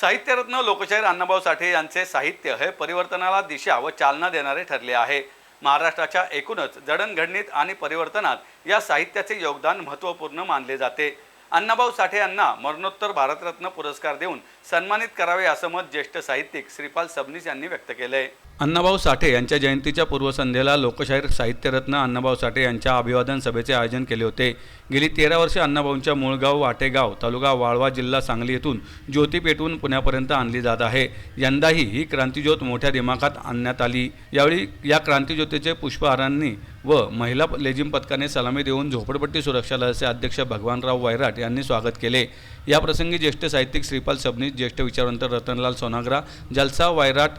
साहित्यरत्न लोकशाहीर अण्णाभाऊ साठे यांचे साहित्य हे परिवर्तनाला दिशा व चालना देणारे ठरले आहे. महाराष्ट्राच्या एकूणच जडणघडणीत आणि परिवर्तनात या साहित्याचे योगदान महत्त्वपूर्ण मानले जाते. अण्णाभाऊ साठे यांना मरणोत्तर भारतरत्न पुरस्कार देऊन सन्मानित करावे असं मत ज्येष्ठ साहित्यिक श्रीपाल सबनीस यांनी व्यक्त केलं आहे अण्णाभाऊ साठे यांच्या जयंतीच्या पूर्वसंध्येला लोकशाहीर साहित्यरत्न अण्णाभाऊ साठे यांच्या अभिवादन सभेचे आयोजन केले होते. गेली तेरा वर्षे अण्णाभाऊंच्या मूळगाव वाटेगाव तालुका वाळवा जिल्हा सांगली येथून ज्योती पेटवून पुण्यापर्यंत आणली जात आहे. यंदाही ही क्रांतीज्योत मोठ्या दिमाखात आणण्यात आली. यावेळी या क्रांतीज्योतीचे पुष्पहारांनी व महिला लेझिम पथकाने सलामी देऊन झोपडपट्टी सुरक्षा दलाचे अध्यक्ष भगवानराव वैराट यांनी स्वागत केले. याप्रसंगी ज्येष्ठ साहित्यिक श्रीपाल सबनीस ज्येष्ठ विचारवंत रतनलाल सोनाग्रा जलसा वायराट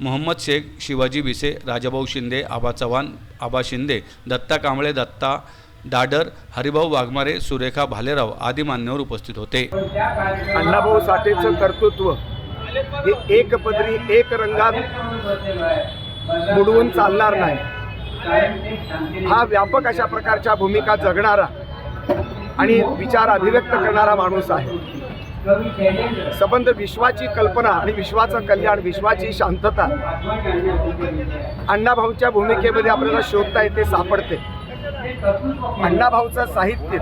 मोहम्मद शेख शिवाजी भिसे राजाभाऊ शिंदे आबा चव्हाण आबा शिंदे दत्ता कांबळे दत्ता दाडर हरिभाऊ वाघमारे सुरेखा भालेराव आदी मान्यवर उपस्थित होते. अण्णाभाऊ साठेचं कर्तृत्व हे एक पदरी एक रंगात बुडवून चालणार नाही. हा व्यापक अशा प्रकारच्या भूमिका जगणारा आणि विचार अभिव्यक्त करणारा माणूस आहे. संबंध विश्वाची कल्पना आणि विश्वाचं कल्याण विश्वाची शांतता अण्णाभाऊच्या भूमिकेमध्ये आपल्याला शोधता येते सापडते. अण्णाभाऊचं साहित्य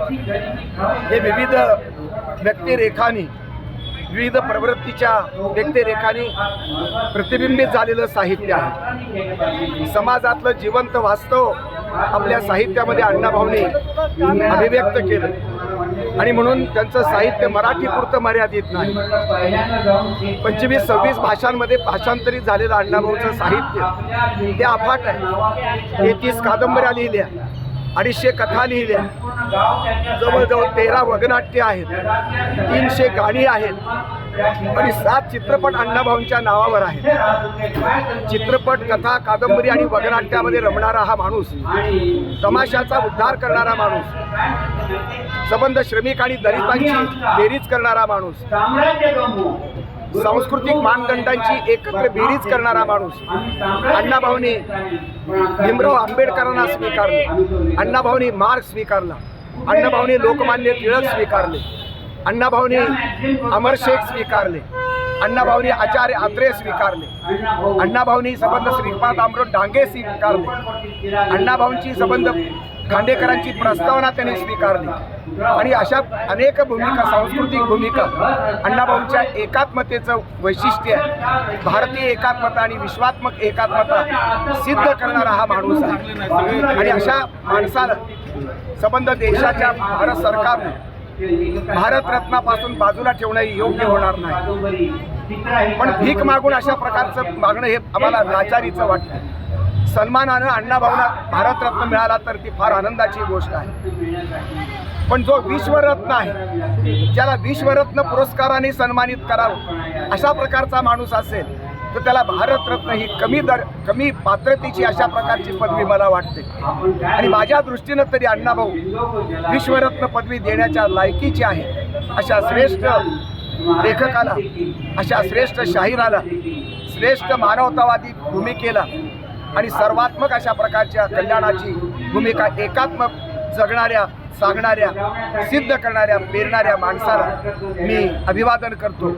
हे विविध व्यक्तिरेखानी विविध प्रवृत्तीच्या व्यक्तिरेखानी प्रतिबिंबित झालेलं साहित्य आहे. समाजातलं जिवंत वास्तव आपल्या साहित्यामध्ये अण्णाभाऊने अभिव्यक्त केलं. आणि म्हणून त्यांचं साहित्य मराठीपुरतं मर्यादित नाही. पंचवीस सव्वीस भाषांमध्ये भाषांतरित झालेलं अण्णाभाऊचं साहित्य ते अफाट आहे. तेहतीस कादंबऱ्या लिहिल्या अडीचशे कथा लिहिल्या. जवळजवळ तेरा वगनाट्य आहेत. तीनशे गाणी आहेत. आणि सात चित्रपट अण्णाभाऊंच्या नावावर आहेत. चित्रपट कथा कादंबरी आणि वगनाट्यामध्ये रमणारा हा माणूस तमाशाचा उद्धार करणारा माणूस संबंध श्रमिक आणि दलितांची बेरीज करणारा माणूस सांस्कृतिक मानदंडांची एकत्र बेरीज करणारा माणूस अण्णाभाऊने भीमराव आंबेडकरांना स्वीकारले अण्णाभाऊने मार्ग स्वीकारला अण्णाभाऊने लोकमान्य टिळक स्वीकारले. अण्णाभाऊने अमर शेख स्वीकारले. अण्णाभाऊने आचार्य आत्रे स्वीकारले. अण्णाभाऊनी संबंध श्रीपाद अमृत डांगे स्वीकारले. अण्णाभाऊंची संबंध खांडेकरांची प्रस्तावना त्यांनी स्वीकारली. आणि अशा अनेक भूमिका सांस्कृतिक भूमिका अण्णाभाऊंच्या एकात्मतेचं वैशिष्ट्य आहे. भारतीय एकात्मता आणि विश्वात्मक एकात्मता सिद्ध करणारा हा माणूस आहे. आणि अशा माणसाला संबंध देशाच्या भारत सरकारने भारतरत्नापासून बाजूला ठेवणं योग्य होणार नाही. पण भीक मागून अशा प्रकारचं मागणं हे आम्हाला लाचारीचं वाटतं. सन्मानानं अण्णाभाऊला भारतरत्न मिळाला तर ती फार आनंदाची गोष्ट आहे. पण जो विश्वरत्न आहे ज्याला विश्वरत्न पुरस्काराने सन्मानित करावं अशा प्रकारचा माणूस असेल तर त्याला भारतरत्न ही कमी दर कमी पात्रतेची अशा प्रकारची पदवी मला वाटते. आणि माझ्या दृष्टीनं तरी अण्णाभाऊ विश्वरत्न पदवी देण्याच्या लायकीची आहे. अशा श्रेष्ठ लेखकाला अशा श्रेष्ठ शाहिराला श्रेष्ठ मानवतावादी भूमिकेला आणि सर्वात्मक अशा प्रकारच्या कल्याणाची भूमिका एकात्मक जगणाऱ्या सांगणाऱ्या सिद्ध करणाऱ्या पेरणाऱ्या माणसाला मी अभिवादन करतो.